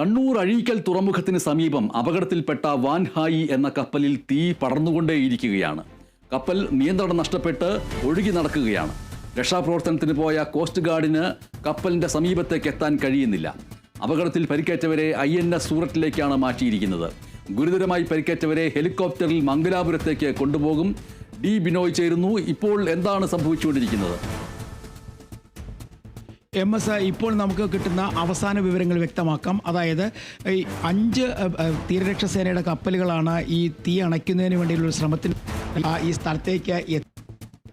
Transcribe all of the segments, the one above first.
കണ്ണൂർ അഴീക്കൽ തുറമുഖത്തിന് സമീപം അപകടത്തിൽപ്പെട്ട വാൻഹായി എന്ന കപ്പലിൽ തീ പടർന്നുകൊണ്ടേയിരിക്കുകയാണ്. കപ്പൽ നിയന്ത്രണം നഷ്ടപ്പെട്ട് ഒഴുകി നടക്കുകയാണ്. രക്ഷാപ്രവർത്തനത്തിന് പോയ കോസ്റ്റ് ഗാർഡിന് കപ്പലിന്റെ സമീപത്തേക്ക് എത്താൻ കഴിയുന്നില്ല. അപകടത്തിൽ പരിക്കേറ്റവരെ ഐ എൻ എസ് സൂററ്റിലേക്കാണ് മാറ്റിയിരിക്കുന്നത്. ഗുരുതരമായി പരിക്കേറ്റവരെ ഹെലികോപ്റ്ററിൽ മംഗലാപുരത്തേക്ക് കൊണ്ടുപോകും. ഡി ബിനോയ് ചേരുന്നു. ഇപ്പോൾ എന്താണ് സംഭവിച്ചുകൊണ്ടിരിക്കുന്നത്? എം എസ് ഇപ്പോൾ നമുക്ക് കിട്ടുന്ന അവസാന വിവരങ്ങൾ വ്യക്തമാക്കാം. അതായത് ഈ അഞ്ച് അഹ്, അഹ്, തീരരക്ഷാ സേനയുടെ കപ്പലുകളാണ് ഈ തീ അണയ്ക്കുന്നതിന് വേണ്ടിയുള്ള ശ്രമത്തിന് ഈ സ്ഥലത്തേക്ക്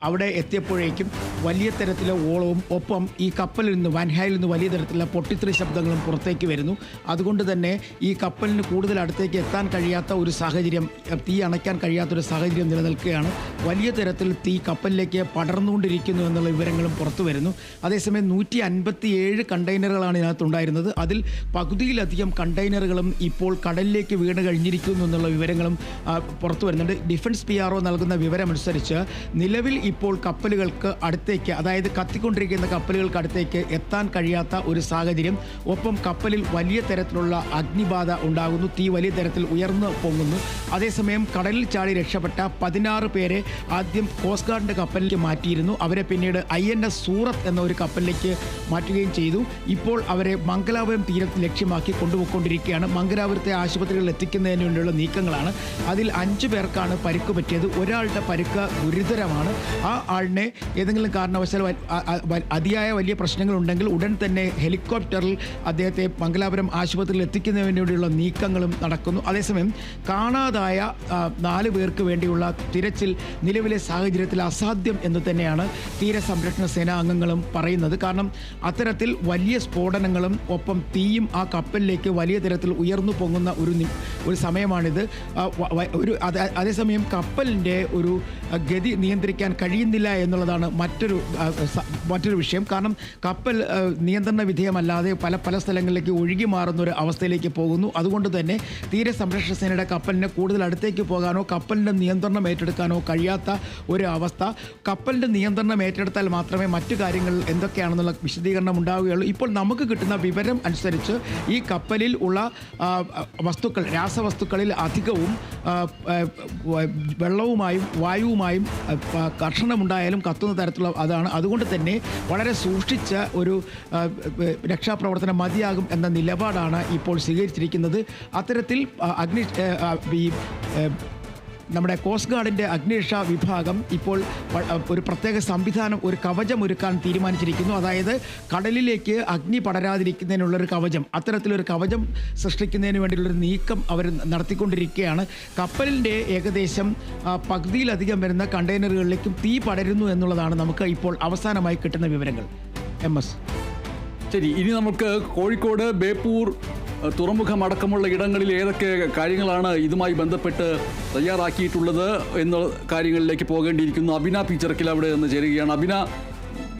അവിടെ എത്തിയപ്പോഴേക്കും വലിയ തരത്തിലെ ഓളവും ഒപ്പം ഈ കപ്പലിൽ നിന്ന് വൻഹായിൽ നിന്ന് വലിയ തരത്തിലുള്ള പൊട്ടിത്തെറി ശബ്ദങ്ങളും പുറത്തേക്ക് വരുന്നു. അതുകൊണ്ട് തന്നെ ഈ കപ്പലിന് കൂടുതൽ അടുത്തേക്ക് എത്താൻ കഴിയാത്ത ഒരു സാഹചര്യം തീ അണയ്ക്കാൻ കഴിയാത്തൊരു സാഹചര്യം നിലനിൽക്കുകയാണ്. വലിയ തരത്തിൽ തീ കപ്പലിലേക്ക് പടർന്നുകൊണ്ടിരിക്കുന്നു എന്നുള്ള വിവരങ്ങളും പുറത്തു വരുന്നു. അതേസമയം നൂറ്റി അൻപത്തി ഏഴ് കണ്ടെയ്നറുകളാണ് ഇതിനകത്തുണ്ടായിരുന്നത് അതിൽ പകുതിയിലധികം കണ്ടെയ്നറുകളും ഇപ്പോൾ കടലിലേക്ക് വീണ് കഴിഞ്ഞിരിക്കുന്നു എന്നുള്ള വിവരങ്ങളും പുറത്തു വരുന്നുണ്ട്. ഡിഫൻസ് പി ആർ നൽകുന്ന വിവരമനുസരിച്ച് നിലവിൽ ഇപ്പോൾ കപ്പലുകൾക്ക് അടുത്തേക്ക് അതായത് കത്തിക്കൊണ്ടിരിക്കുന്ന കപ്പലുകൾക്ക് അടുത്തേക്ക് എത്താൻ കഴിയാത്ത ഒരു സാഹചര്യം. ഒപ്പം കപ്പലിൽ വലിയ തരത്തിലുള്ള അഗ്നിബാധ ഉണ്ടാകുന്നു. തീ വലിയ തരത്തിൽ ഉയർന്നു പൊങ്ങുന്നു. അതേസമയം കടലിൽ ചാടി രക്ഷപ്പെട്ട പതിനാറ് പേരെ ആദ്യം കോസ്റ്റ് ഗാർഡിന്റെ കപ്പലിലേക്ക് മാറ്റിയിരുന്നു. അവരെ പിന്നീട് ഐ എൻ എസ് സൂറത്ത് എന്ന ഒരു കപ്പലിലേക്ക് മാറ്റുകയും ചെയ്തു. ഇപ്പോൾ അവരെ മംഗലാപുരം തീരത്ത് ലക്ഷ്യമാക്കി കൊണ്ടുപോയിക്കൊണ്ടിരിക്കുകയാണ്. മംഗലാപുരത്തെ ആശുപത്രികളിൽ എത്തിക്കുന്നതിന് വേണ്ടിയുള്ള നീക്കങ്ങളാണ്. അതിൽ അഞ്ചു പേർക്കാണ് പരിക്ക് പറ്റിയത്. ഒരാളുടെ പരിക്ക് ഗുരുതരമാണ്. ആ ആളിനെ ഏതെങ്കിലും കാരണവശാൽ അതിയായ വലിയ പ്രശ്നങ്ങളുണ്ടെങ്കിൽ ഉടൻ തന്നെ ഹെലികോപ്റ്ററിൽ അദ്ദേഹത്തെ മംഗലാപുരം ആശുപത്രിയിൽ എത്തിക്കുന്നതിന് വേണ്ടിയുള്ള നീക്കങ്ങളും നടക്കുന്നു. അതേസമയം കാണാതായ നാല് പേർക്ക് വേണ്ടിയുള്ള തിരച്ചിൽ നിലവിലെ സാഹചര്യത്തിൽ അസാധ്യം എന്ന് തന്നെയാണ് തീരസംരക്ഷണ സേനാ അംഗങ്ങളും പറയുന്നത്. കാരണം അത്തരത്തിൽ വലിയ സ്ഫോടനങ്ങളും ഒപ്പം തീയും ആ കപ്പലിലേക്ക് വലിയ തരത്തിൽ ഉയർന്നു പൊങ്ങുന്ന ഒരു ഒരു സമയമാണിത്. ഒരു അതേസമയം കപ്പലിന്റെ ഒരു ഗതി നിയന്ത്രിക്കാൻ കഴിയുന്നില്ല എന്നുള്ളതാണ് മറ്റൊരു സ- മറ്റൊരു വിഷയം. കാരണം കപ്പൽ നിയന്ത്രണ വിധേയമല്ലാതെ പല പല സ്ഥലങ്ങളിലേക്ക് ഒഴുകി മാറുന്ന ഒരു അവസ്ഥയിലേക്ക് പോകുന്നു. അതുകൊണ്ട് തന്നെ തീരസംരക്ഷണ സേനയുടെ കപ്പലിന് കൂടുതൽ അടുത്തേക്ക് പോകാനോ കപ്പലിന്റെ നിയന്ത്രണം ഏറ്റെടുക്കാനോ കഴിയാത്ത ഒരു അവസ്ഥ. കപ്പലിന്റെ നിയന്ത്രണം ഏറ്റെടുത്താൽ മാത്രമേ മറ്റു കാര്യങ്ങൾ എന്തൊക്കെയാണെന്നുള്ള വിശദീകരണം ഉണ്ടാവുകയുള്ളൂ. ഇപ്പോൾ നമുക്ക് കിട്ടുന്ന വിവരം അനുസരിച്ച് ഈ കപ്പലിൽ ഉള്ള വസ്തുക്കൾ രാസവസ്തുക്കളിൽ അധികവും വെള്ളവുമായും വായുവുമായും കർഷണമുണ്ടായാലും കത്തുന്ന തരത്തിലുള്ള അതാണ്. അതുകൊണ്ട് തന്നെ വളരെ സൂക്ഷിച്ച ഒരു രക്ഷാപ്രവർത്തനം മതിയാകും എന്ന നിലപാടാണ് ഇപ്പോൾ സ്വീകരിച്ചിരിക്കുന്നത്. അത്തരത്തിൽ അഗ്നി ഈ നമ്മുടെ കോസ്റ്റ് ഗാർഡിന്റെ അഗ്നിരക്ഷാ വിഭാഗം ഇപ്പോൾ ഒരു പ്രത്യേക സംവിധാനം ഒരു കവചം ഒരുക്കാൻ തീരുമാനിച്ചിരിക്കുന്നു. അതായത് കടലിലേക്ക് അഗ്നി പടരാതിരിക്കുന്നതിനുള്ളൊരു കവചം. അത്തരത്തിലൊരു കവചം സൃഷ്ടിക്കുന്നതിന് വേണ്ടിയുള്ളൊരു നീക്കം അവർ നടത്തിക്കൊണ്ടിരിക്കുകയാണ്. കപ്പലിന്റെ ഏകദേശം പകുതിയിലധികം വരുന്ന കണ്ടെയ്നറുകളിലേക്കും തീ പടരുന്നു എന്നുള്ളതാണ് നമുക്ക് ഇപ്പോൾ അവസാനമായി കിട്ടുന്ന വിവരങ്ങൾ. M S. ശരി ഇനി നമുക്ക് കോഴിക്കോട് ബേപ്പൂർ തുറമുഖം അടക്കമുള്ള ഇടങ്ങളിൽ ഏതൊക്കെ കാര്യങ്ങളാണ് ഇതുമായി ബന്ധപ്പെട്ട് തയ്യാറാക്കിയിട്ടുള്ളത് എന്ന കാര്യങ്ങളിലേക്ക് പോകേണ്ടിയിരിക്കുന്നു. അബിന പീച്ചറക്കിൽ അവിടെ നിന്ന് ചേരുകയാണ്. അബിന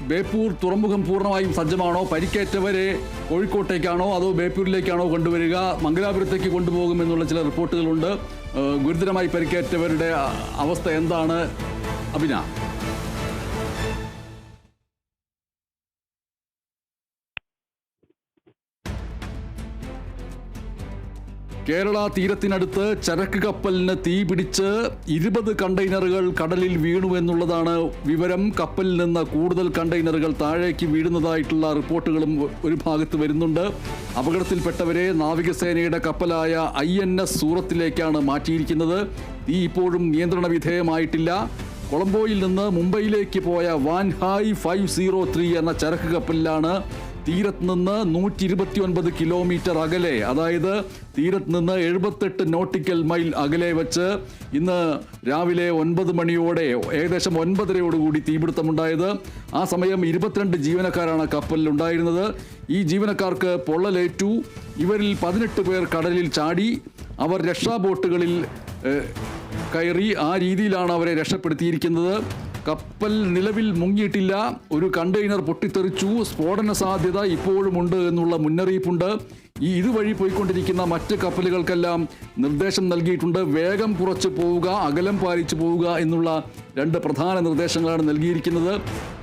ബേപ്പൂർ തുറമുഖം പൂർണമായും സജ്ജമാണോ? പരിക്കേറ്റവരെ കോഴിക്കോട്ടേക്കാണോ? അതോ ബേപ്പൂരിലേക്കാണോ കൊണ്ടുവരിക? മംഗലാപുരത്തേക്ക് കൊണ്ടുപോകുമെന്നുള്ള ചില റിപ്പോർട്ടുകളുണ്ട്. ഗുരുതരമായി പരിക്കേറ്റവരുടെ അവസ്ഥ എന്താണ്? അബിന കേരള തീരത്തിനടുത്ത് ചരക്ക് കപ്പലിന് തീ പിടിച്ച് ഇരുപത് കണ്ടെയ്നറുകൾ കടലിൽ വീണു എന്നുള്ളതാണ് വിവരം. കപ്പലിൽ നിന്ന് കൂടുതൽ കണ്ടെയ്നറുകൾ താഴേക്ക് വീഴുന്നതായിട്ടുള്ള റിപ്പോർട്ടുകളും ഒരു ഭാഗത്ത് വരുന്നുണ്ട്. അപകടത്തിൽപ്പെട്ടവരെ നാവികസേനയുടെ കപ്പലായ ഐ എൻ എസ് സൂറത്തിലേക്കാണ് മാറ്റിയിരിക്കുന്നത്. തീ ഇപ്പോഴും നിയന്ത്രണ വിധേയമായിട്ടില്ല. കൊളംബോയിൽ നിന്ന് മുംബൈയിലേക്ക് പോയ Wan Hai five zero three എന്ന ചരക്ക് കപ്പലിലാണ് തീരത്ത് നിന്ന് നൂറ്റി ഇരുപത്തി ഒൻപത് കിലോമീറ്റർ അകലെ അതായത് തീരത്ത് നിന്ന് എഴുപത്തെട്ട് നോട്ടിക്കൽ മൈൽ അകലെ വെച്ച് ഇന്ന് രാവിലെ ഒൻപത് മണിയോടെ ഏകദേശം ഒൻപതരയോടുകൂടി തീപിടുത്തമുണ്ടായത്. ആ സമയം ഇരുപത്തിരണ്ട് ജീവനക്കാരാണ് കപ്പലിൽ ഉണ്ടായിരുന്നത് ഈ ജീവനക്കാർക്ക് പൊള്ളലേറ്റു. ഇവരിൽ പതിനെട്ട് പേർ കടലിൽ ചാടി. അവർ രക്ഷാബോട്ടുകളിൽ കയറി. ആ രീതിയിലാണ് അവരെ രക്ഷപ്പെടുത്തിയിരിക്കുന്നത്. കപ്പൽ നിലവിൽ മുങ്ങിയിട്ടില്ല. ഒരു കണ്ടെയ്നർ പൊട്ടിത്തെറിച്ചു. സ്ഫോടന സാധ്യത ഇപ്പോഴുമുണ്ട് എന്നുള്ള മുന്നറിയിപ്പുണ്ട്. ഈ ഇതുവഴി പോയിക്കൊണ്ടിരിക്കുന്ന മറ്റ് കപ്പലുകൾക്കെല്ലാം നിർദ്ദേശം നൽകിയിട്ടുണ്ട്. വേഗം കുറച്ച് പോവുക അകലം പാലിച്ചു പോവുക എന്നുള്ള രണ്ട് പ്രധാന നിർദ്ദേശങ്ങളാണ് നൽകിയിരിക്കുന്നത്.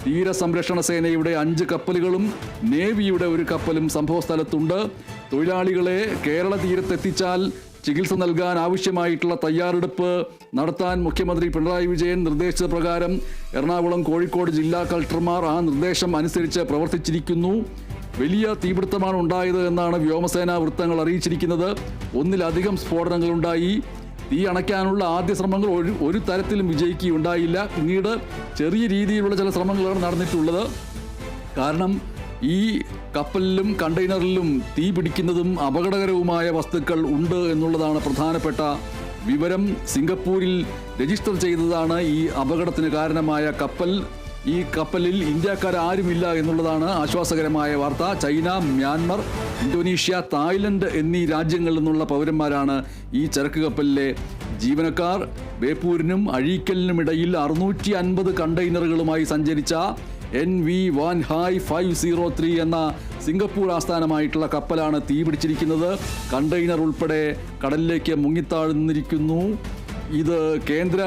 തീരസംരക്ഷണ സേനയുടെ അഞ്ച് കപ്പലുകളും നേവിയുടെ ഒരു കപ്പലും സംഭവ സ്ഥലത്തുണ്ട് തൊഴിലാളികളെ കേരള തീരത്തെത്തിച്ചാൽ ചികിത്സ നൽകാൻ ആവശ്യമായിട്ടുള്ള തയ്യാറെടുപ്പ് നടത്താൻ മുഖ്യമന്ത്രി പിണറായി വിജയൻ നിർദ്ദേശിച്ച പ്രകാരം എറണാകുളം കോഴിക്കോട് ജില്ലാ കളക്ടർമാർ ആ നിർദ്ദേശം അനുസരിച്ച് പ്രവർത്തിച്ചിരിക്കുന്നു. വലിയ തീപിടുത്തമാണ് ഉണ്ടായത് എന്നാണ് വ്യോമസേനാ വൃത്തങ്ങൾ അറിയിച്ചിരിക്കുന്നത്. ഒന്നിലധികം സ്ഫോടനങ്ങളുണ്ടായി. തീ അണയ്ക്കാനുള്ള ആദ്യ ശ്രമങ്ങൾ ഒരു ഒരു തരത്തിലും വിജയിക്കുകയുണ്ടായില്ല. പിന്നീട് ചെറിയ രീതിയിലുള്ള ചില ശ്രമങ്ങളാണ് നടന്നിട്ടുള്ളത്. കാരണം ഈ കപ്പലിലും കണ്ടെയ്നറിലും തീ പിടിക്കുന്നതും അപകടകരവുമായ വസ്തുക്കൾ ഉണ്ട് എന്നുള്ളതാണ് പ്രധാനപ്പെട്ട വിവരം. സിംഗപ്പൂരിൽ രജിസ്റ്റർ ചെയ്തതാണ് ഈ അപകടത്തിന് കാരണമായ കപ്പൽ. ഈ കപ്പലിൽ ഇന്ത്യക്കാർ ആരുമില്ല എന്നുള്ളതാണ് ആശ്വാസകരമായ വാർത്ത. ചൈന മ്യാൻമർ ഇന്തോനേഷ്യ തായ്ലൻഡ് എന്നീ രാജ്യങ്ങളിൽ നിന്നുള്ള പൗരന്മാരാണ് ഈ ചരക്ക് കപ്പലിലെ ജീവനക്കാർ. ബേപ്പൂരിനും അഴീക്കലിനും ഇടയിൽ അറുന്നൂറ്റി അൻപത് കണ്ടെയ്നറുകളുമായി സഞ്ചരിച്ച N V Wan Hai five zero three എന്ന സിംഗപ്പൂർ ആസ്ഥാനമായിട്ടുള്ള കപ്പലാണ് തീ പിടിച്ചിരിക്കുന്നത്. കണ്ടെയ്നർ ഉൾപ്പെടെ കടലിലേക്ക് മുങ്ങിത്താഴ്ന്നിരിക്കുന്നു. ഇത് കേന്ദ്ര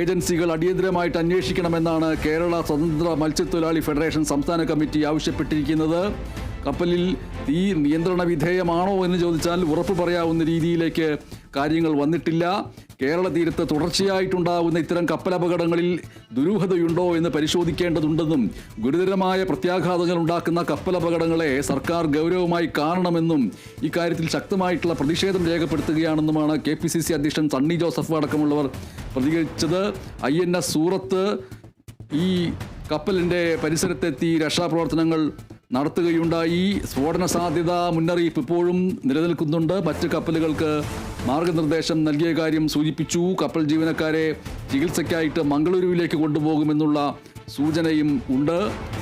ഏജൻസികൾ അടിയന്തരമായിട്ട് അന്വേഷിക്കണമെന്നാണ് കേരള സ്വതന്ത്ര മത്സ്യത്തൊഴിലാളി ഫെഡറേഷൻ സംസ്ഥാന കമ്മിറ്റി ആവശ്യപ്പെട്ടിരിക്കുന്നത്. കപ്പലിൽ തീ നിയന്ത്രണ വിധേയമാണോ എന്ന് ചോദിച്ചാൽ ഉറപ്പ് പറയാവുന്ന രീതിയിലേക്ക് കാര്യങ്ങൾ വന്നിട്ടില്ല. കേരള തീരത്ത് തുടർച്ചയായിട്ടുണ്ടാകുന്ന ഇത്തരം കപ്പലപകടങ്ങളിൽ ദുരൂഹതയുണ്ടോ എന്ന് പരിശോധിക്കേണ്ടതുണ്ടെന്നും ഗുരുതരമായ പ്രത്യാഘാതങ്ങൾ ഉണ്ടാക്കുന്ന കപ്പലപകടങ്ങളെ സർക്കാർ ഗൗരവമായി കാണണമെന്നും ഇക്കാര്യത്തിൽ ശക്തമായിട്ടുള്ള പ്രതിഷേധം രേഖപ്പെടുത്തുകയാണെന്നുമാണ് കെ പി സി സി അധ്യക്ഷൻ സണ്ണി ജോസഫ് അടക്കമുള്ളവർ പ്രതികരിച്ചത്. ഐ എൻ എസ് സൂറത്ത് ഈ കപ്പലിന്റെ പരിസരത്തെത്തി രക്ഷാപ്രവർത്തനങ്ങൾ നടത്തുകയുണ്ടായി. സ്ഫോടന സാധ്യത മുന്നറിയിപ്പ് ഇപ്പോഴും നിലനിൽക്കുന്നുണ്ട്. മറ്റ് കപ്പലുകൾക്ക് മാർഗനിർദ്ദേശം നൽകിയ കാര്യം സൂചിപ്പിച്ചു. കപ്പൽ ജീവനക്കാരെ ചികിത്സയ്ക്കായിട്ട് മംഗളൂരുവിലേക്ക് കൊണ്ടുപോകുമെന്നുള്ള സൂചനയും ഉണ്ട്.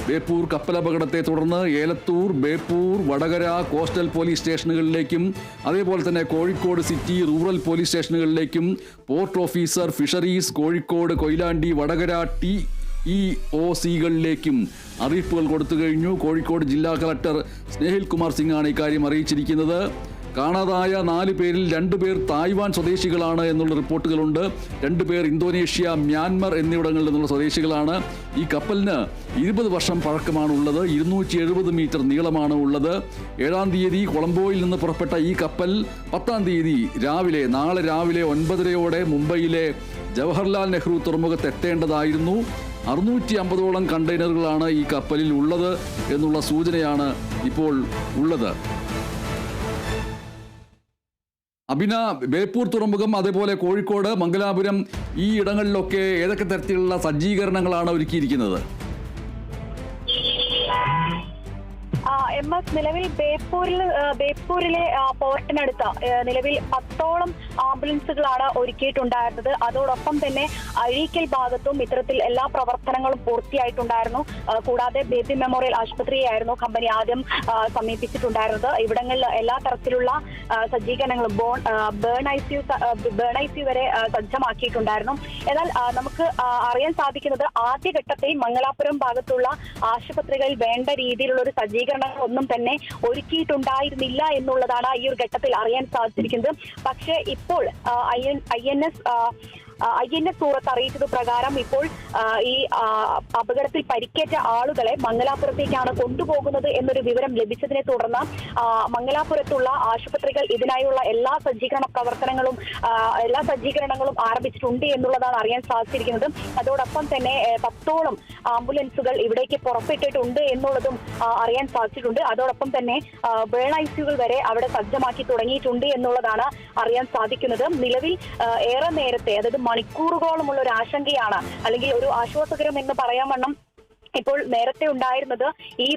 ബേപ്പൂർ കപ്പലപകടത്തെ തുടർന്ന് ഏലത്തൂർ ബേപ്പൂർ വടകര കോസ്റ്റൽ പോലീസ് സ്റ്റേഷനുകളിലേക്കും അതേപോലെ തന്നെ Kozhikode city rural police സ്റ്റേഷനുകളിലേക്കും port officer fisheries Kozhikode Koyilandy Vadakara T E O സികളിലേക്കും അറിയിപ്പുകൾ കൊടുത്തു കഴിഞ്ഞു. കോഴിക്കോട് ജില്ലാ കളക്ടർ സ്നേഹിൽ കുമാർ സിംഗ് ആണ് ഇക്കാര്യം അറിയിച്ചിരിക്കുന്നത്. കാണാതായ നാല് പേരിൽ രണ്ട് പേർ തായ്വാൻ സ്വദേശികളാണ് എന്നുള്ള റിപ്പോർട്ടുകളുണ്ട്. രണ്ട് പേർ ഇന്തോനേഷ്യ മ്യാൻമർ എന്നിവിടങ്ങളിൽ നിന്നുള്ള സ്വദേശികളാണ്. ഈ കപ്പലിന് ഇരുപത് വർഷം പഴക്കമാണ് ഉള്ളത് ഇരുന്നൂറ്റി എഴുപത് മീറ്റർ നീളമാണ് ഉള്ളത്. ഏഴാം തീയതി കൊളംബോയിൽ നിന്ന് പുറപ്പെട്ട ഈ കപ്പൽ പത്താം തീയതി രാവിലെ നാളെ രാവിലെ ഒൻപതരയോടെ മുംബൈയിലെ ജവഹർലാൽ നെഹ്റു തുറമുഖത്ത് എത്തേണ്ടതായിരുന്നു. അറുന്നൂറ്റി അമ്പതോളം കണ്ടെയ്നറുകളാണ് ഈ കപ്പലിൽ ഉള്ളത് എന്നുള്ള സൂചനയാണ് ഇപ്പോൾ ഉള്ളത്. അഭിന ബേപ്പൂർ തുറമുഖം അതേപോലെ കോഴിക്കോട് മംഗലാപുരം ഈ ഇടങ്ങളിലൊക്കെ ഏതൊക്കെ തരത്തിലുള്ള സജ്ജീകരണങ്ങളാണ് ഒരുക്കിയിരിക്കുന്നത്? എം എസ് നിലവിൽ ബേപ്പൂരിൽ ബേപ്പൂരിലെ പോർട്ടിനടുത്ത നിലവിൽ പത്തോളം ആംബുലൻസുകളാണ് ഒരുക്കിയിട്ടുണ്ടായിരുന്നത്. അതോടൊപ്പം തന്നെ അഴീക്കൽ ഭാഗത്തും ഇത്തരത്തിൽ എല്ലാ പ്രവർത്തനങ്ങളും പൂർത്തിയായിട്ടുണ്ടായിരുന്നു. കൂടാതെ ബേബി മെമ്മോറിയൽ ആശുപത്രിയായിരുന്നു കമ്പനി ആദ്യം സമീപിച്ചിട്ടുണ്ടായിരുന്നത്. ഇവിടങ്ങളിൽ എല്ലാ തരത്തിലുള്ള സജ്ജീകരണങ്ങളും burn burn I C U burn I C വരെ സജ്ജമാക്കിയിട്ടുണ്ടായിരുന്നു. എന്നാൽ നമുക്ക് അറിയാൻ സാധിക്കുന്നത് ആദ്യഘട്ടത്തിൽ മംഗലാപുരം ഭാഗത്തുള്ള ആശുപത്രികളിൽ വേണ്ട രീതിയിലുള്ള ഒരു സജ്ജീകരണങ്ങൾ ഒന്നും തന്നെ ഒരുക്കിയിട്ടുണ്ടായിരുന്നില്ല എന്നുള്ളതാണ് ഈ ഒരു ഘട്ടത്തിൽ അറിയാൻ സാധിച്ചിരിക്കുന്നത്. പക്ഷേ ഇപ്പോൾ I N I N S Surat അറിയിച്ചത് പ്രകാരം ഇപ്പോൾ ഈ അപകടത്തിൽ പരിക്കേറ്റ ആളുകളെ മംഗലാപുരത്തേക്കാണ് കൊണ്ടുപോകുന്നത് എന്നൊരു വിവരം ലഭിച്ചതിനെ തുടർന്ന് മംഗലാപുരത്തുള്ള ആശുപത്രികൾ ഇതിനായുള്ള എല്ലാ സജ്ജീകരണ പ്രവർത്തനങ്ങളും എല്ലാ സജ്ജീകരണങ്ങളും ആരംഭിച്ചിട്ടുണ്ട് എന്നുള്ളതാണ് അറിയാൻ സാധിച്ചിരിക്കുന്നത്. അതോടൊപ്പം തന്നെ പത്തോളം ആംബുലൻസുകൾ ഇവിടേക്ക് പുറപ്പെട്ടിട്ടുണ്ട് എന്നുള്ളതും അറിയാൻ സാധിച്ചിട്ടുണ്ട്. അതോടൊപ്പം തന്നെ ബേൺ ഐ വരെ അവിടെ സജ്ജമാക്കി തുടങ്ങിയിട്ടുണ്ട് എന്നുള്ളതാണ് അറിയാൻ സാധിക്കുന്നത്. നിലവിൽ ഏറെ നേരത്തെ അതായത് മണിക്കൂറുകളോളമുള്ള ഒരു ആശങ്കയാണ് അല്ലെങ്കിൽ ഒരു ആശ്വാസകരം എന്ന് പറയാൻ വണ്ണം ഇപ്പോൾ നേരത്തെ ഉണ്ടായിരുന്നത് ഈ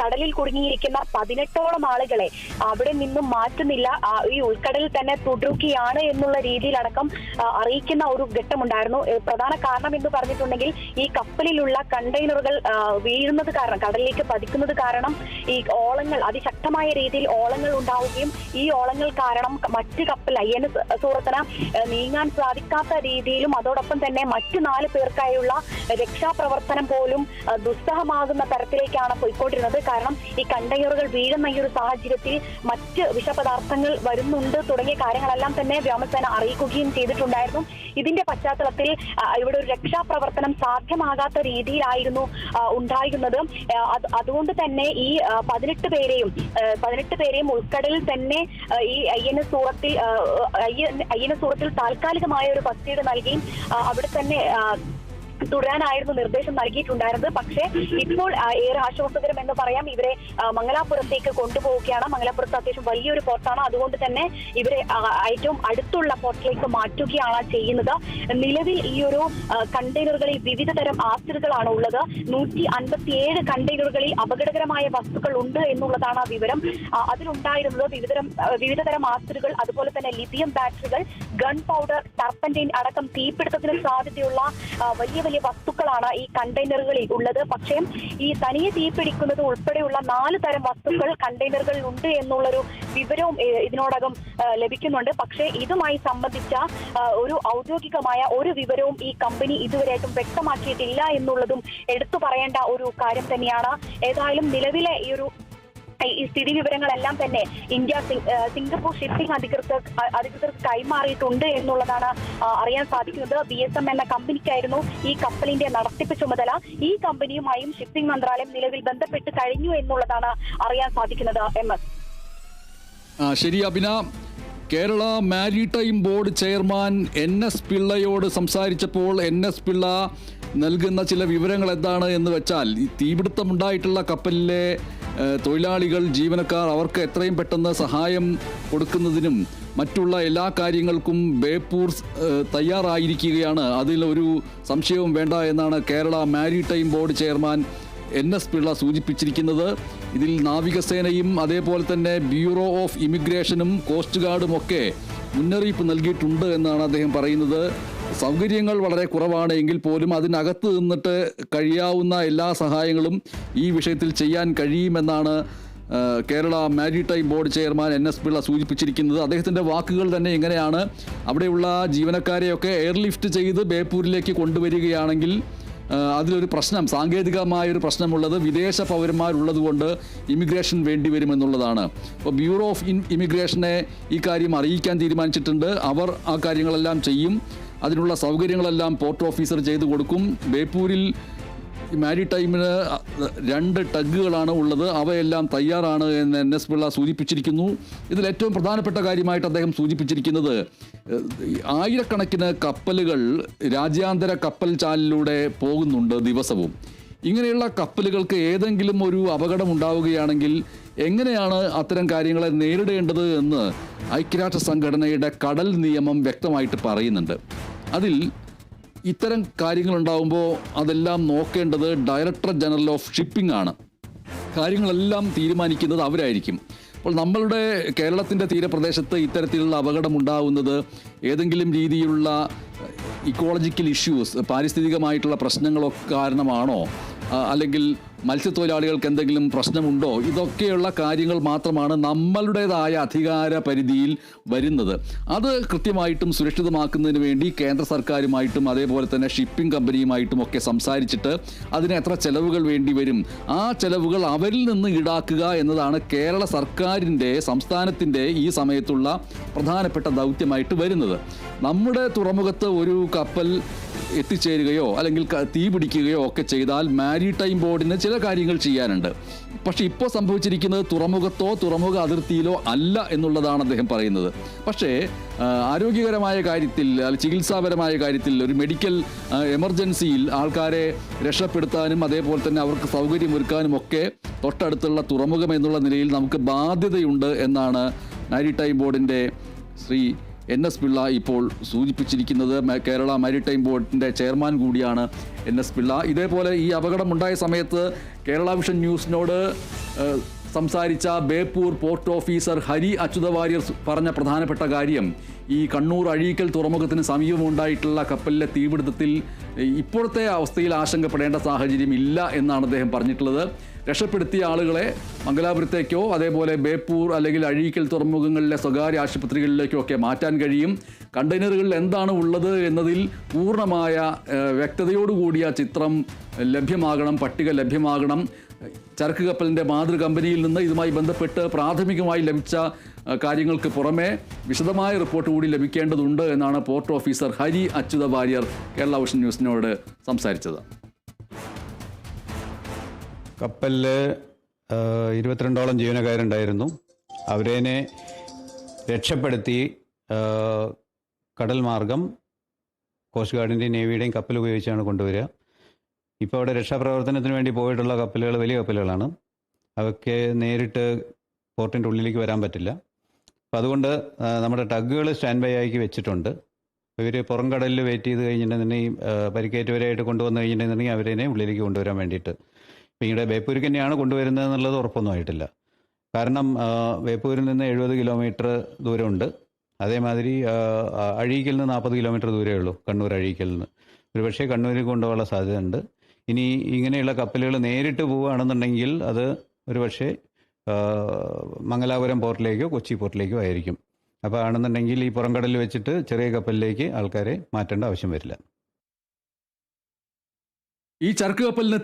കടലിൽ കുടുങ്ങിയിരിക്കുന്ന പതിനെട്ടോളം ആളുകളെ അവിടെ നിന്നും മാറ്റുന്നില്ല. ഈ ഉൾക്കടലിൽ തന്നെ തുടരുകയാണ് എന്നുള്ള രീതിയിലടക്കം അറിയിക്കുന്ന ഒരു ഘട്ടമുണ്ടായിരുന്നു. പ്രധാന കാരണം എന്ന് പറഞ്ഞിട്ടുണ്ടെങ്കിൽ ഈ കപ്പലിലുള്ള കണ്ടെയ്നറുകൾ വീഴുന്നത് കാരണം കടലിലേക്ക് പതിക്കുന്നത് കാരണം ഈ ഓളങ്ങൾ അതിശക്തമായ രീതിയിൽ ഓളങ്ങൾ ഉണ്ടാവുകയും ഈ ഓളങ്ങൾ കാരണം മറ്റ് കപ്പൽ ഐ എൻ എസ് നീങ്ങാൻ സാധിക്കാത്ത രീതിയിലും അതോടൊപ്പം തന്നെ മറ്റ് നാല് പേർക്കായുള്ള രക്ഷാപ്രവർത്തനം പോലും ദുസ്സഹമാകുന്ന തരത്തിലേക്കാണ് പോയിക്കൊണ്ടിരുന്നത്. സാധിക്കുന്നത് കാരണം ഈ കണ്ടെയ്നറുകൾ വീഴുന്ന ഈ ഒരു സാഹചര്യത്തിൽ മറ്റ് വിഷപദാർത്ഥങ്ങൾ വരുന്നുണ്ട് തുടങ്ങിയ കാര്യങ്ങളെല്ലാം തന്നെ വ്യോമസേന അറിയിക്കുകയും ചെയ്തിട്ടുണ്ടായിരുന്നു. ഇതിന്റെ പശ്ചാത്തലത്തിൽ ഇവിടെ ഒരു രക്ഷാപ്രവർത്തനം സാധ്യമാകാത്ത രീതിയിലായിരുന്നു ഉണ്ടായിരുന്നത്. അതുകൊണ്ട് തന്നെ ഈ പതിനെട്ട് പേരെയും പതിനെട്ട് പേരെയും ഉൾക്കടലിൽ തന്നെ ഈ ഐ എൻ എസ് സൂറത്തിൽ ഐ എൻ എസ് സൂറത്തിൽ താൽക്കാലികമായ ഒരു ഫസ്റ്റ് ആ, അവിടെ തന്നെ തുടരാനായിരുന്നു നിർദ്ദേശം നൽകിയിട്ടുണ്ടായിരുന്നത്. പക്ഷേ ഇപ്പോൾ ഏറെ ആശ്വാസകരം എന്ന് പറയാം ഇവരെ മംഗലാപുരത്തേക്ക് കൊണ്ടുപോവുകയാണ്. മംഗലാപുരത്ത് അത്യാവശ്യം വലിയൊരു പോർട്ടാണ്. അതുകൊണ്ട് തന്നെ ഇവരെ ഏറ്റവും അടുത്തുള്ള പോർട്ടിലേക്ക് മാറ്റുകയാണ് ചെയ്യുന്നത്. നിലവിൽ ഈ ഒരു കണ്ടെയ്നറുകളിൽ വിവിധ തരം ആസ്തികളാണ് ഉള്ളത്. നൂറ്റി അൻപത്തിയേഴ് കണ്ടെയ്നറുകളിൽ അപകടകരമായ വസ്തുക്കൾ ഉണ്ട് എന്നുള്ളതാണ് വിവരം. ആ, അതിലുണ്ടായിരുന്നത് വിവിധതരം വിവിധ തരം ആസ്തികൾ അതുപോലെ തന്നെ ലിഥിയം ബാറ്ററികൾ ഗൺ പൗഡർ ടർപ്പന്റൈൻ അടക്കം തീപിടുത്തത്തിന് സാധ്യതയുള്ള വലിയ വലിയ വസ്തുക്കളാണ് ഈ കണ്ടെയ്നറുകളിൽ ഉള്ളത്. പക്ഷേ ഈ തനിയെ തീപിടിക്കുന്നത് ഉൾപ്പെടെയുള്ള നാല് തരം വസ്തുക്കൾ കണ്ടെയ്നറുകളിൽ ഉണ്ട് എന്നുള്ളൊരു വിവരവും ഇതിനോടകം ലഭിക്കുന്നുണ്ട്. പക്ഷേ ഇതുമായി സംബന്ധിച്ച ഒരു ഔദ്യോഗികമായ ഒരു വിവരവും ഈ കമ്പനി ഇതുവരെയായിട്ടും വ്യക്തമാക്കിയിട്ടില്ല എന്നുള്ളതും എടുത്തു പറയേണ്ട ഒരു കാര്യം തന്നെയാണ്. ഏതായാലും നിലവിലെ ഈ ഒരു ഈ സ്ഥിതി വിവരങ്ങളെല്ലാം തന്നെ ഇന്ത്യ സിംഗപ്പൂർ ഷിപ്പിംഗ് അധികൃതർ അധികൃതർ കൈമാറിയിട്ടുണ്ട് എന്നുള്ളതാണ് അറിയാൻ സാധിക്കുന്നത്. ബി എസ് എം എന്ന കമ്പനിക്കായിരുന്നു ഈ കപ്പലിന്റെ നടത്തിപ്പ് ചുമതല. ഈ കമ്പനിയുമായും ഷിപ്പിംഗ് മന്ത്രാലയം നിലവിൽ ബന്ധപ്പെട്ട് കഴിഞ്ഞു എന്നുള്ളതാണ് അറിയാൻ സാധിക്കുന്നത് എം എസ്. ശരി Abhina. Kerala maritime board chairman N S പിള്ളയോട് സംസാരിച്ചപ്പോൾ എൻ എസ് പിള്ള നൽകുന്ന ചില വിവരങ്ങൾ എന്താണ് എന്ന് വെച്ചാൽ ഈ തീപിടുത്തമുണ്ടായിട്ടുള്ള കപ്പലിലെ തൊഴിലാളികൾ ജീവനക്കാർ അവർക്ക് എത്രയും പെട്ടെന്ന് സഹായം കൊടുക്കുന്നതിനും മറ്റുള്ള എല്ലാ കാര്യങ്ങൾക്കും ബേപ്പൂർ തയ്യാറായിരിക്കുകയാണ്. അതിലൊരു സംശയവും വേണ്ട എന്നാണ് Kerala maritime board chairman N S Pillai സൂചിപ്പിച്ചിരിക്കുന്നത്. ഇതിൽ നാവികസേനയും അതേപോലെ തന്നെ ബ്യൂറോ ഓഫ് ഇമിഗ്രേഷനും കോസ്റ്റ് ഗാർഡും ഒക്കെ മുന്നറിയിപ്പ് നൽകിയിട്ടുണ്ട് എന്നാണ് അദ്ദേഹം പറയുന്നത്. സൗകര്യങ്ങൾ വളരെ കുറവാണ് എങ്കിൽ പോലും അതിനകത്ത് നിന്നിട്ട് കഴിയാവുന്ന എല്ലാ സഹായങ്ങളും ഈ വിഷയത്തിൽ ചെയ്യാൻ കഴിയുമെന്നാണ് Kerala maritime board chairman N S Pillai സൂചിപ്പിച്ചിരിക്കുന്നത്. അദ്ദേഹത്തിന്റെ വാക്കുകൾ തന്നെ ഇങ്ങനെയാണ്. അവിടെയുള്ള ജീവനക്കാരെയൊക്കെ എയർലിഫ്റ്റ് ചെയ്ത് ബേപ്പൂരിലേക്ക് കൊണ്ടുവരികയാണെങ്കിൽ അതിലൊരു പ്രശ്നം സാങ്കേതികമായ സാങ്കേതികമായൊരു പ്രശ്നമുള്ളത് വിദേശ പൗരന്മാരുള്ളത് കൊണ്ട് ഇമിഗ്രേഷൻ വേണ്ടി വരുമെന്നുള്ളതാണ് അപ്പോൾ ബ്യൂറോ ഓഫ് ഇമിഗ്രേഷനെ ഈ കാര്യം അറിയിക്കാൻ തീരുമാനിച്ചിട്ടുണ്ട്. അവർ ആ കാര്യങ്ങളെല്ലാം ചെയ്യും. അതിനുള്ള സൗകര്യങ്ങളെല്ലാം പോർട്ട് ഓഫീസർ ചെയ്തു കൊടുക്കും. ബേപ്പൂരിൽ മാരി മാരിടൈമിന് രണ്ട് ടഗുകളാണ് ഉള്ളത്. അവയെല്ലാം തയ്യാറാണ് എന്ന് എൻ എസ് പിള്ള സൂചിപ്പിച്ചിരിക്കുന്നു. ഇതിൽ ഏറ്റവും പ്രധാനപ്പെട്ട കാര്യമായിട്ട് അദ്ദേഹം സൂചിപ്പിച്ചിരിക്കുന്നത് ആയിരക്കണക്കിന് കപ്പലുകൾ രാജ്യാന്തര കപ്പൽ ചാലിലൂടെ പോകുന്നുണ്ട് ദിവസവും. ഇങ്ങനെയുള്ള കപ്പലുകൾക്ക് ഏതെങ്കിലും ഒരു അപകടം ഉണ്ടാവുകയാണെങ്കിൽ എങ്ങനെയാണ് അത്തരം കാര്യങ്ങളെ നേരിടേണ്ടത് എന്ന് ഐക്യരാഷ്ട്ര സംഘടനയുടെ കടൽ നിയമം വ്യക്തമായിട്ട് പറയുന്നുണ്ട്. അതിൽ ഇത്തരം കാര്യങ്ങൾ ഉണ്ടാകുമ്പോൾ അതെല്ലാം നോക്കേണ്ടത് ഡയറക്ടർ ജനറൽ ഓഫ് ഷിപ്പിംഗ് ആണ്. കാര്യങ്ങളെല്ലാം തീരുമാനിക്കുന്നത് അവരായിരിക്കും. അപ്പോൾ നമ്മളുടെ കേരളത്തിന്റെ തീരപ്രദേശത്ത് ഇത്തരത്തിലുള്ള അപകടം ഉണ്ടാവുന്നത് ഏതെങ്കിലും രീതിയിലുള്ള ഇക്കോളജിക്കൽ ഇഷ്യൂസ് പാരിസ്ഥിതികമായിട്ടുള്ള പ്രശ്നങ്ങളൊക്കെ കാരണമാണോ? അല്ലെങ്കിൽ മത്സ്യത്തൊഴിലാളികൾക്ക് എന്തെങ്കിലും പ്രശ്നമുണ്ടോ? ഇതൊക്കെയുള്ള കാര്യങ്ങൾ മാത്രമാണ് നമ്മളുടേതായ അധികാര പരിധിയിൽ വരുന്നത്. അത് കൃത്യമായിട്ടും സുരക്ഷിതമാക്കുന്നതിന് വേണ്ടി കേന്ദ്ര സർക്കാരുമായിട്ടും അതേപോലെ തന്നെ ഷിപ്പിംഗ് കമ്പനിയുമായിട്ടും ഒക്കെ സംസാരിച്ചിട്ട് അതിന് എത്ര ചെലവുകൾ വേണ്ടി വരും? ആ ചെലവുകൾ അവരിൽ നിന്ന് ഈടാക്കുക എന്നതാണ് കേരള സർക്കാരിന്റെ സംസ്ഥാനത്തിന്റെ ഈ സമയത്തുള്ള പ്രധാനപ്പെട്ട ദൗത്യമായിട്ട് വരുന്നത്. നമ്മുടെ തുറമുഖത്ത് ഒരു കപ്പൽ എത്തിച്ചേരുകയോ അല്ലെങ്കിൽ തീ പിടിക്കുകയോ ഒക്കെ ചെയ്താൽ മാരിടൈം ബോർഡിന് ചില കാര്യങ്ങൾ ചെയ്യാനുണ്ട്. പക്ഷേ ഇപ്പോൾ സംഭവിച്ചിരിക്കുന്നത് തുറമുഖത്തോ തുറമുഖ അതിർത്തിയിലോ അല്ല എന്നുള്ളതാണ് അദ്ദേഹം പറയുന്നത്. പക്ഷേ ആരോഗ്യകരമായ കാര്യത്തിൽ അല്ലെങ്കിൽ ചികിത്സാപരമായ കാര്യത്തിൽ ഒരു മെഡിക്കൽ എമർജൻസിയിൽ ആൾക്കാരെ രക്ഷപ്പെടുത്താനും അതേപോലെ തന്നെ അവർക്ക് സൗകര്യമൊരുക്കാനും ഒക്കെ തൊട്ടടുത്തുള്ള തുറമുഖം എന്നുള്ള നിലയിൽ നമുക്ക് ബാധ്യതയുണ്ട് എന്നാണ് മാരിടൈം ബോർഡിന്റെ ശ്രീ എൻ എസ് പിള്ള ഇപ്പോൾ സൂചിപ്പിച്ചിരിക്കുന്നത് കേരള മാരിടൈം ബോർഡിന്റെ ചെയർമാൻ കൂടിയാണ് എൻ എസ് പിള്ള. ഇതേപോലെ ഈ അപകടമുണ്ടായ സമയത്ത് കേരള വിഷൻ ന്യൂസിനോട് സംസാരിച്ച ബേപ്പൂർ പോർട്ട് ഓഫീസർ ഹരി അച്യുത വാര്യർ പറഞ്ഞ പ്രധാനപ്പെട്ട കാര്യം ഈ കണ്ണൂർ അഴീക്കൽ തുറമുഖത്തിന് സമീപമുണ്ടായിട്ടുള്ള കപ്പലിലെ തീപിടുത്തത്തിൽ ഇപ്പോഴത്തെ അവസ്ഥയിൽ ആശങ്കപ്പെടേണ്ട സാഹചര്യം ഇല്ല എന്നാണ് അദ്ദേഹം പറഞ്ഞിട്ടുള്ളത്. രക്ഷപ്പെടുത്തിയ ആളുകളെ മംഗലാപുരത്തേക്കോ അതേപോലെ ബേപ്പൂർ അല്ലെങ്കിൽ അഴീക്കൽ തുറമുഖങ്ങളിലെ സ്വകാര്യ ആശുപത്രികളിലേക്കോ ഒക്കെ മാറ്റാൻ കഴിയും. കണ്ടെയ്നറുകളിൽ എന്താണ് ഉള്ളത് എന്നതിൽ പൂർണമായ വ്യക്തതയോടുകൂടിയ ചിത്രം ലഭ്യമാകണം പട്ടിക ലഭ്യമാകണം. ചരക്ക് കപ്പലിന്റെ മാതൃ കമ്പനിയിൽ നിന്ന് ഇതുമായി ബന്ധപ്പെട്ട് പ്രാഥമികമായി ലഭിച്ച കാര്യങ്ങൾക്ക് പുറമെ വിശദമായ റിപ്പോർട്ട് കൂടി ലഭിക്കേണ്ടതുണ്ട് എന്നാണ് port officer Hari Achyuta Warrier Kerala Vision ന്യൂസിനോട് സംസാരിച്ചത്. കപ്പലിൽ ഇരുപത്തിരണ്ടോളം ജീവനക്കാരുണ്ടായിരുന്നു. അവരേനെ രക്ഷപ്പെടുത്തി കടൽ മാർഗം കോസ്റ്റ് ഗാർഡിന്റെയും നേവിയുടെയും കപ്പൽ ഉപയോഗിച്ചാണ് കൊണ്ടുവരിക. ഇപ്പോൾ അവിടെ രക്ഷാപ്രവർത്തനത്തിന് വേണ്ടി പോയിട്ടുള്ള കപ്പലുകൾ വലിയ കപ്പലുകളാണ്. അവയ്ക്ക് നേരിട്ട് പോർട്ടിന്റെ ഉള്ളിലേക്ക് വരാൻ പറ്റില്ല. അപ്പോൾ അതുകൊണ്ട് നമ്മുടെ ടഗുകൾ സ്റ്റാൻഡ് ബൈ ആക്കി വെച്ചിട്ടുണ്ട്. ഇവർ പുറം കടലിൽ വെയിറ്റ് ചെയ്ത് കഴിഞ്ഞിട്ടുണ്ടെന്നുണ്ടെങ്കിൽ ആ, പരിക്കേറ്റവരായിട്ട് കൊണ്ടുവന്നു കഴിഞ്ഞിട്ടുണ്ടെന്നുണ്ടെങ്കിൽ അവരെ ഉള്ളിലേക്ക് കൊണ്ടുവരാൻ വേണ്ടിയിട്ട്. പിന്നീട് ബേപ്പൂരിക്ക് തന്നെയാണ് കൊണ്ടുവരുന്നത് എന്നുള്ളത് ഉറപ്പൊന്നും ആയിട്ടില്ല. കാരണം ബേപ്പൂരിൽ നിന്ന് എഴുപത് കിലോമീറ്റർ ദൂരമുണ്ട്. അതേമാതിരി അഴീക്കിൽ നിന്ന് നാൽപ്പത് കിലോമീറ്റർ ദൂരമേ ഉള്ളൂ കണ്ണൂർ അഴീക്കിൽ നിന്ന്. ഒരുപക്ഷെ കണ്ണൂരിൽ കൊണ്ടുപോകാനുള്ള സാധ്യതയുണ്ട്. ഇനി ഇങ്ങനെയുള്ള കപ്പലുകൾ നേരിട്ട് പോവുകയാണെന്നുണ്ടെങ്കിൽ അത് ഒരുപക്ഷെ മംഗലാപുരം പോർട്ടിലേക്കോ കൊച്ചി പോർട്ടിലേക്കോ ആയിരിക്കും. അപ്പോൾ ആണെന്നുണ്ടെങ്കിൽ ഈ പുറംകടലിൽ വെച്ചിട്ട് ചെറിയ കപ്പലിലേക്ക് ആൾക്കാരെ മാറ്റേണ്ട ആവശ്യം വരില്ല. ഈ ചരക്ക് കപ്പലിന്